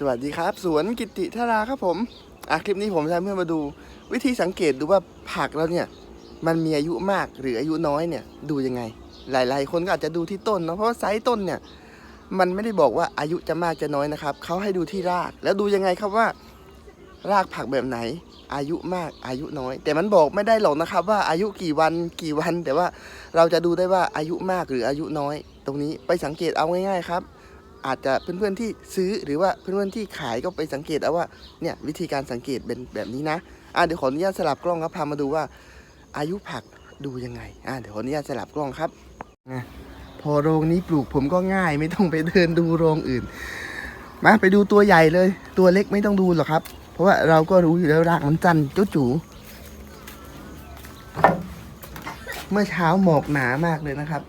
สวัสดีครับ สวนกิติธาราครับผมอะคลิปนี้ผมจะเพื่อนมาดู วิธีสังเกตดูว่าผักเราเนี่ย มันมีอายุมากหรืออายุน้อยเนี่ยดูยังไง หลาย ๆ คนก็อาจจะดูที่ต้นเนาะเพราะว่าไซส์ต้นเนี่ย มันไม่ได้บอกว่าอายุจะมากจะน้อยนะครับเขาให้ดูที่รากแล้วดูยังไงครับว่า รากผักแบบไหน อายุมากอายุน้อย แต่มันบอกไม่ได้หรอกนะครับ ว่าอายุกี่วันกี่วัน แต่ว่าเราจะดูได้ว่าอายุมากหรืออายุน้อย ตรงนี้ไปสังเกตเอาง่าย ๆ ครับ อาจจะเพื่อนๆที่ซื้อหรือว่าเพื่อนๆที่ขายก็ไปสังเกตเอาว่าเนี่ยวิธีการสังเกตเป็นแบบนี้นะอะเดี๋ยวขออนุญาตสลับกล้องครับพามาดูว่าอายุผักดูยังไงอะเดี๋ยวขออนุญาตสลับกล้องครับนะพอโรงนี้ปลูกผมก็ง่ายไม่ต้องไปเดินดูโรงอื่น มาไปดูตัวใหญ่เลย ตัวเล็กไม่ต้องดูหรอกครับ เพราะว่าเราก็รู้อยู่แล้วรากมันจันจุ๋จูเมื่อเช้าหมอกหนามากเลยนะครับ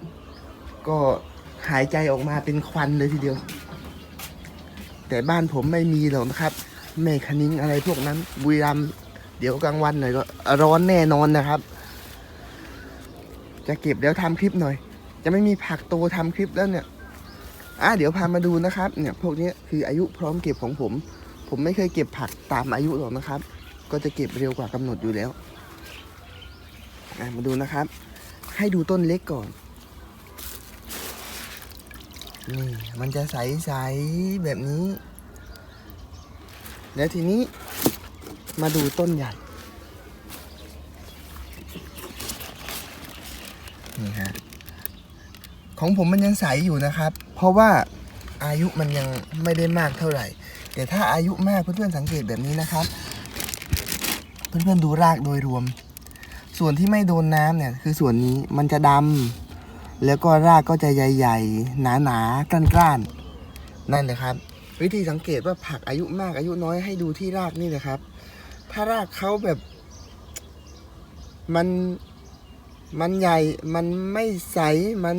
ก็ หายใจออกมาเป็นควันเลยทีเดียว แต่บ้านผมไม่มีหรอกนะครับแม่คณิ้งอะไรพวกนั้น บุรีรัมเดี๋ยวกลางวันหน่อยก็ร้อนแน่นอนนะครับ จะเก็บแล้วทำคลิปหน่อย จะไม่มีผักโตทำคลิปแล้วเนี่ยอะเดี๋ยวพามาดูนะครับ เนี่ยพวกนี้คืออายุพร้อมเก็บของผม ผมไม่เคยเก็บผักตามอายุหรอกนะครับ ก็จะเก็บเร็วกว่ากำหนดอยู่แล้วอะมาดูนะครับ ให้ดูต้นเล็กก่อน นี่มันจะใสๆแบบนี้ แล้วทีนี้มาดูต้นใหญ่นี่ฮะของผมมันยังใสอยู่นะครับ เพราะว่าอายุมันยังไม่ได้มากเท่าไหร่ แต่ถ้าอายุมากเพื่อนๆสังเกตแบบนี้นะครับ เพื่อนๆดูรากโดยรวม ส่วนที่ไม่โดนน้ำเนี่ยคือส่วนนี้มันจะดำ แล้วก็รากก็จะใหญ่ ๆ หนาๆกร้านๆ นั่นเลยครับ วิธีสังเกตว่าผักอายุมากอายุน้อยให้ดูที่รากนี่นะครับ ถ้ารากเขาแบบ มันมันใหญ่มันไม่ใสมัน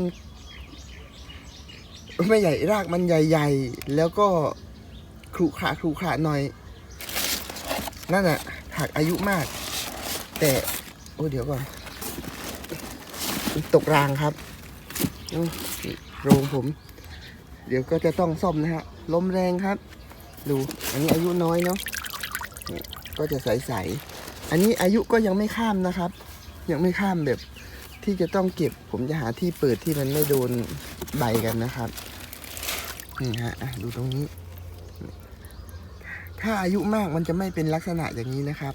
ไม่ใหญ่รากมันใหญ่ ๆ แล้วก็ขรุขระขรุขระหน่อย นั่นน่ะผักอายุมาก แต่ โอ้เดี๋ยวก่อนตกรางครับ โรงผม เดี๋ยวก็จะต้องซ่อมนะฮะลมแรงครับ ดูอันนี้อายุน้อยเนาะก็จะใสๆอันนี้อายุก็ยังไม่ข้ามนะครับ ยังไม่ข้ามแบบที่จะต้องเก็บ ผมจะหาที่เปิดที่มันไม่โดนใบกันนะครับนี่ฮะดูตรงนี้ ถ้าอายุมากมันจะไม่เป็นลักษณะอย่างนี้นะครับ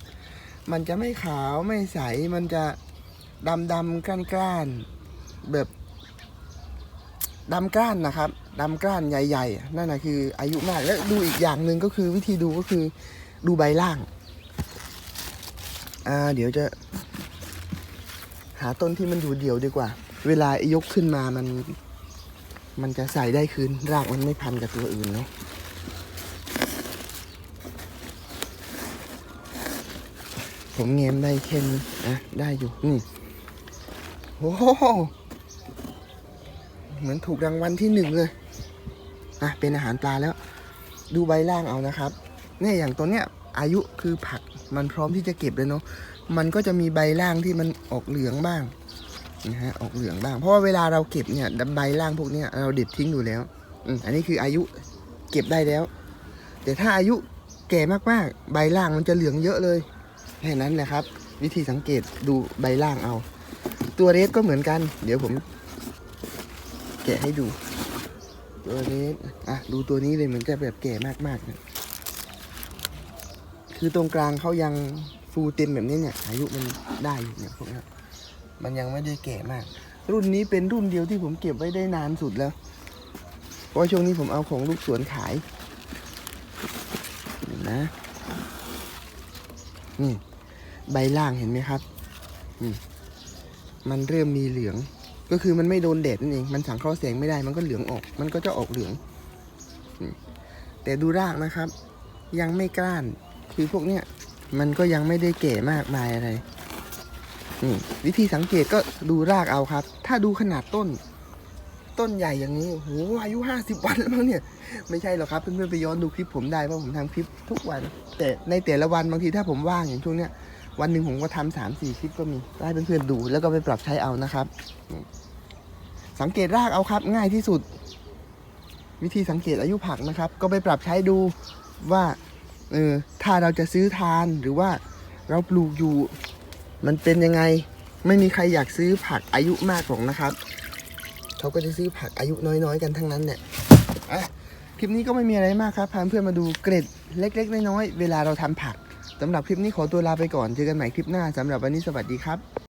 มันจะไม่ขาวไม่ใสมันจะดำดำกล้านกล้านๆแบบ ดำกล้านนะครับดำกล้านใหญ่ ๆ นั่นนะคืออายุมากแล้วดูอีกอย่างหนึ่งก็คือวิธีดูก็คือดูใบล่างอ่าเดี๋ยวจะหาต้นที่มันอยู่เดี่ยวดีกว่า เวลายกขึ้นมามัน มันจะใส่ได้คืนรากมันไม่พันกับตัวอื่นเนาะผมเงมได้แค่นี้นะได้อยู่นี่โอ้ เหมือนถูกรางวัลที่หนึ่งเลยอะเป็นอาหารปลาแล้ว ดูใบล่างเอานะครับเนี่ยอย่างตัวเนี้ยอายุคือผักมันพร้อมที่จะเก็บเลยเนาะมันก็จะมีใบล่างที่มันออกเหลืองบ้างนะฮะออกเหลืองบ้าง เพราะว่าเวลาเราเก็บเนี่ยใบล่างพวกเนี้ยเราเด็ดทิ้งอยู่แล้วอือันนี้คืออายุเก็บได้แล้ว แต่ถ้าอายุแก่มากๆ ใบล่างมันจะเหลืองเยอะเลยแค่นั้นนะครับ วิธีสังเกตดูใบล่างเอา ตัวเรสก็เหมือนกัน เดี๋ยวผม แกะให้ดู ตัวเรสอะดูตัวนี้เลยเหมือนจะแบบแก่มากๆนะคือตรงกลางเขายังฟูเต็มแบบนี้เนี่ย อายุมันได้อยู่เนี่ยพวกเนี้ยมันยังไม่ได้แก่มาก รุ่นนี้เป็นรุ่นเดียวที่ผมเก็บไว้ได้นานสุดแล้ว เพราะช่วงนี้ผมเอาของลูกสวนขายเห็นนะนี่ใบล่างเห็นไหมครับนี่มันเริ่มมีเหลือง ก็คือมันไม่โดนแดดนั่นเองมันสังเคราะห์แสงไม่ได้มันก็เหลืองออก มันก็จะออกเหลือง แต่ดูรากนะครับ ยังไม่กล้านคือพวกเนี้ยมันก็ยังไม่ได้แก่มากมายอะไรนี่วิธีสังเกตก็ดูรากเอาครับ ถ้าดูขนาดต้น ต้นใหญ่อย่างนี้โอ้โหอายุห้าสิบวันแล้วมั้งเนี่ย ไม่ใช่หรอกครับเพื่อนๆไปย้อนดูคลิปผมได้เพราะผมทำคลิปทุกวัน แต่ในแต่ละวันบางทีถ้าผมว่างอย่างช่วงเนี้ย วันหนึ่งผมก็ทำสามสี่คลิปก็มีได้เพื่อนๆดู แล้วก็ไปปรับใช้เอานะครับ สังเกตรากเอาครับ ง่ายที่สุด วิธีสังเกตอายุผักนะครับ ก็ไปปรับใช้ดูว่าเออถ้าเราจะซื้อทานหรือว่าเราปลูกอยู่ มันเป็นยังไงไม่มีใครอยากซื้อผักอายุมากหรอกนะครับเขาก็จะซื้อผักอายุน้อยๆ กันทั้งนั้นเนี่ยคลิปนี้ก็ไม่มีอะไรมากครับพาเพื่อนมาดูเกร็ดเล็ก ๆ น้อยๆเวลาเราทำผัก สำหรับคลิปนี้ขอตัวลาไปก่อน เจอกันใหม่คลิปหน้าสำหรับวันนี้สวัสดีครับ